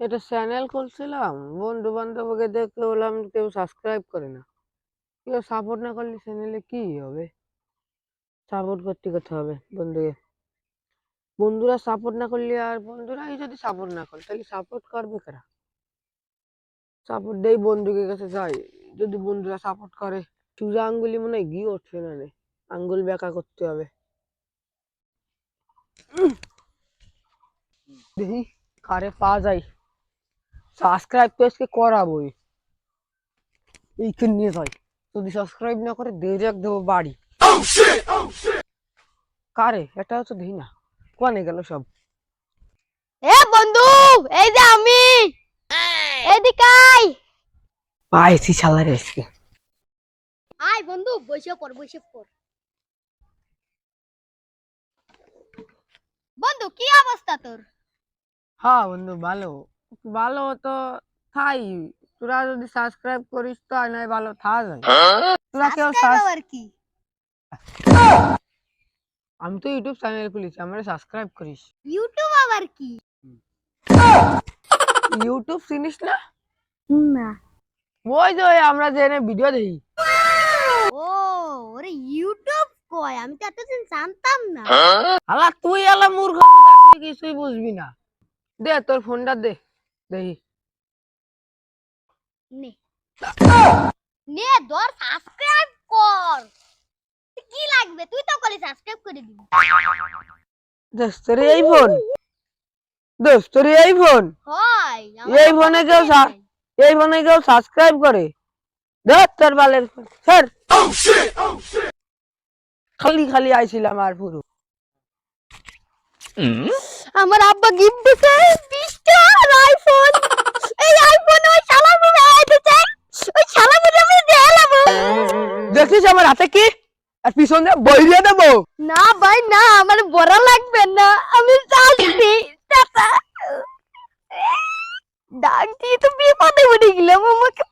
এটা চ্যানেল খুলছিলাম বন্ধু বান্ধবকে দেখতে বললাম কেউ সাবস্ক্রাইব করে না। কেউ সাপোর্ট না করলে চ্যানেলে কি হবে? সাপোর্ট করতে করতে হবে বন্ধুকে? বন্ধুরা সাপোর্ট না করলে আর বন্ধুরাই যদি সাপোর্ট না করে, তাহলে সাপোর্ট করবে কারা? সাপোর্ট দেই বন্ধুকে কাছে যাই, যদি বন্ধুরা সাপোর্ট করে। চূড়া আঙ্গুলি মনে হয় গিয়ে উঠছে না রে, আঙ্গুল বেঁকা করতে হবে। দেখি, কারে পাওয়া যায়। সাবস্ক্রাইব তো আজকে করাবোই। এইখানে নিয়ে যাই। যদি সাবস্ক্রাইব না করে দিয়ে যাক দেবো বাড়ি। কারে? এটা হচ্ছে দেখি না কোয়ানে গেল সব? এ বন্ধু এই যে আমি। এদিকে আয়। পাইছি শালারে আজকে। আয় বন্ধু বসে পড় বসে পড়। বন্ধু কি অবস্থা তোর? হ্যাঁ বন্ধু ভালো। ভালো তো থাই। তোরা যদি সাবস্ক্রাইব করিস তো আর নয় ভালো থা যায়। তোরা কেউ আমি তো ইউটিউব চ্যানেল খুলেছি আমার সাবস্ক্রাইব করিস। ইউটিউব আবার কি? ইউটিউব চিনিস না? না। ওই যে আমরা যে ভিডিও দেখি। ও ওরে ইউটিউব কয়? আমি তো এতদিন জানতাম না। আলা তুই আলা মূর্খ কিছুই বুঝবি না। দে তোর ফোনটা দে। দেখি নে। নে ধর সাবস্ক্রাইব কর। কি লাগবে? তুই তো করে সাবস্ক্রাইব করে দিবি। দোস্ত তোর এই ফোন দোস্ত এই ফোন হয় এই ফোনে কেউ এই ফোনে কেউ সাবস্ক্রাইব করে? ধর তোর বালের স্যার খালি খালি আইছিলাম আর পুরো। আমার আব্বা গিফট দিছে। দেখিস আমার হাতে কি? আর পিছনে দিয়ে দেবো? না ভাই, না, আমার বড় লাগবে না। আমি চাচ্ছি টাটা ডাক দিয়ে তো বিপদে পড়ে গেলাম আমাকে।